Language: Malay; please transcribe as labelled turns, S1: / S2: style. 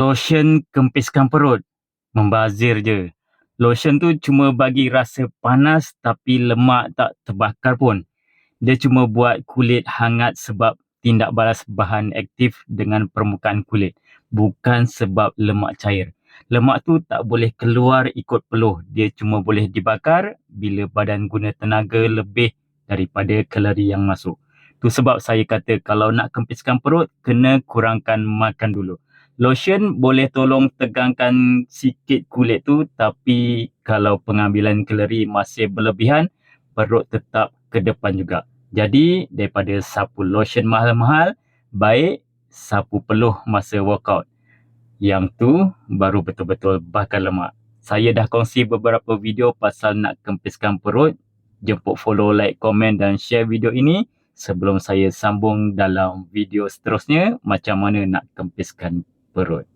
S1: Lotion kempiskan perut. Membazir je. Lotion tu cuma bagi rasa panas tapi lemak tak terbakar pun. Dia cuma buat kulit hangat sebab tindak balas bahan aktif dengan permukaan kulit. Bukan sebab lemak cair. Lemak tu tak boleh keluar ikut peluh. Dia cuma boleh dibakar bila badan guna tenaga lebih daripada kalori yang masuk. Tu sebab saya kata kalau nak kempiskan perut, kena kurangkan makan dulu. Lotion boleh tolong tegangkan sikit kulit tu tapi kalau pengambilan kalori masih berlebihan, perut tetap ke depan juga. Jadi daripada sapu lotion mahal-mahal, baik sapu peluh masa workout. Yang tu baru betul-betul bakar lemak. Saya dah kongsi beberapa video pasal nak kempiskan perut. Jemput follow, like, komen dan share video ini sebelum saya sambung dalam video seterusnya macam mana nak kempiskan perut.